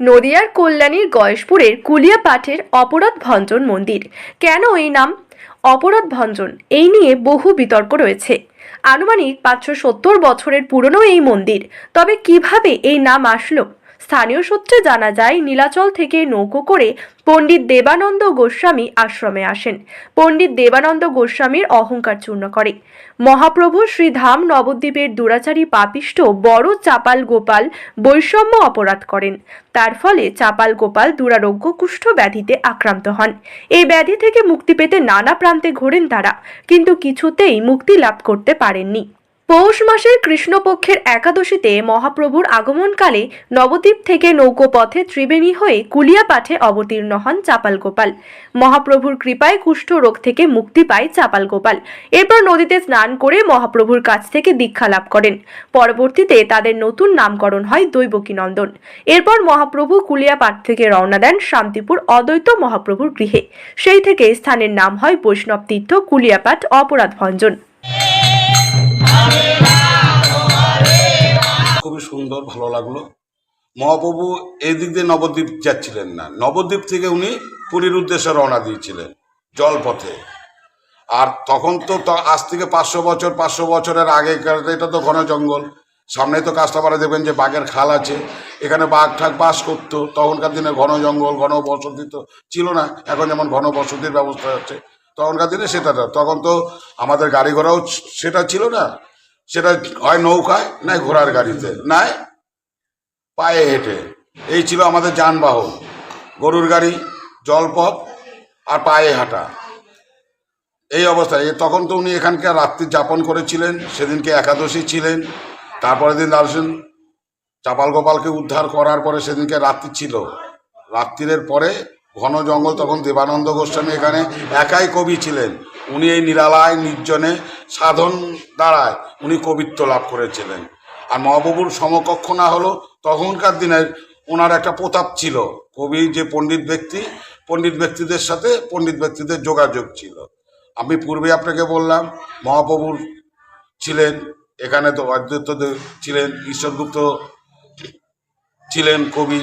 নদিয়ার কল্যাণীর গয়েশপুরের কুলিয়া পাঠের অপরাধ ভঞ্জন মন্দির। কেন এই নাম? অপরাধ ভঞ্জন, এই নিয়ে বহু বিতর্ক রয়েছে। আনুমানিক পাঁচশো সত্তর বছরের পুরনো এই মন্দির, তবে কীভাবে এই নাম আসলো? স্থানীয় সূত্রে জানা যায়, নীলাচল থেকে নৌকো করে পণ্ডিত দেবানন্দ গোস্বামী আশ্রমে আসেন। পণ্ডিত দেবানন্দ গোস্বামীর অহংকার চূর্ণ করে। মহাপ্রভু শ্রীধাম নবদ্বীপের দুরাচারী পাপিষ্ট বড় চাপাল গোপাল বৈষম্য অপরাধ করেন। তার ফলে চাপাল গোপাল দুরারোগ্য কুষ্ঠ ব্যাধিতে আক্রান্ত হন। এই ব্যাধি থেকে মুক্তি পেতে নানা প্রান্তে ঘোরেন তারা, কিন্তু কিছুতেই মুক্তি লাভ করতে পারেননি। পৌষ মাসের কৃষ্ণপক্ষের একাদশীতে মহাপ্রভুর আগমনকালে নবদ্বীপ থেকে নৌকোপথে ত্রিবেণী হয়ে কুলিয়াপাঠে অবতীর্ণ হন চাপাল গোপাল মহাপ্রভুর কৃপায় কুষ্ঠ রোগ থেকে মুক্তি পায় চাপাল গোপাল এরপর নদীতে স্নান করে মহাপ্রভুর কাছ থেকে দীক্ষা লাভ করেন। পরবর্তীতে তাদের নতুন নামকরণ হয় দৈবকী নন্দন এরপর মহাপ্রভু কুলিয়াপাঠ থেকে রওনা দেন শান্তিপুর অদ্বৈত মহাপ্রভুর গৃহে। সেই থেকে স্থানের নাম হয় বৈষ্ণব তীর্থ কুলিয়াপাঠ অপরাধ ভঞ্জন খুবই সুন্দর, ভালো লাগল। মহাপ্রভু এই দিক দিয়ে নবদ্বীপ যাচ্ছিলেন না। নবদ্বীপ থেকে উনি পুরীর উদ্দেশ্যে রওনা দিয়েছিলেন জলপথে। আর তখন তো আজ থেকে পাঁচশো বছর, পাঁচশো বছরের আগে এটা তো ঘন জঙ্গল সামনে তো কাস্টমারে দেখবেন যে বাঘের খাল আছে। এখানে বাঘ ঠাক বাস করতো। তখনকার দিনে ঘন জঙ্গল ঘন বসতি তো ছিল না। এখন যেমন ঘন বসতির ব্যবস্থা আছে তখনকার দিনে সেটা না। তখন তো আমাদের গাড়ি ঘোড়াও সেটা ছিল না। সেটা হয় নৌকায়, নাই ঘোড়ার গাড়িতে। নাই, পায়ে হেঁটে। এই ছিল আমাদের যানবাহন। গরুর গাড়ি, জলপথ আর পায়ে হাঁটা। এই অবস্থায় তখন তো উনি এখানকার রাত্রি যাপন করেছিলেন, সেদিনকে একাদশী ছিলেন। তারপরের দিন আসেন চাপাল গোপালকে উদ্ধার করার পরে সেদিনকে রাত্রি ছিল। রাত্রির পরে ঘন জঙ্গল তখন দেবানন্দ গোস্বামী এখানে একাই কবি ছিলেন। উনি এই নিরালায়, নির্জনে, সাধন দ্বারায় উনি কবিত্ব লাভ করেছিলেন। আর মহাপ্রভুর সমকক্ষ না হলো তখনকার দিনের ওনার একটা প্রতাপ ছিল। কবি যে পণ্ডিত ব্যক্তি, পণ্ডিত ব্যক্তিদের সাথে পণ্ডিত ব্যক্তিদের যোগাযোগ ছিল। আমি পূর্বে আপনাকে বললাম, মহাপ্রভুর ছিলেন, এখানে তো অদ্বৈত ছিলেন, ঈশ্বরগুপ্ত ছিলেন কবি।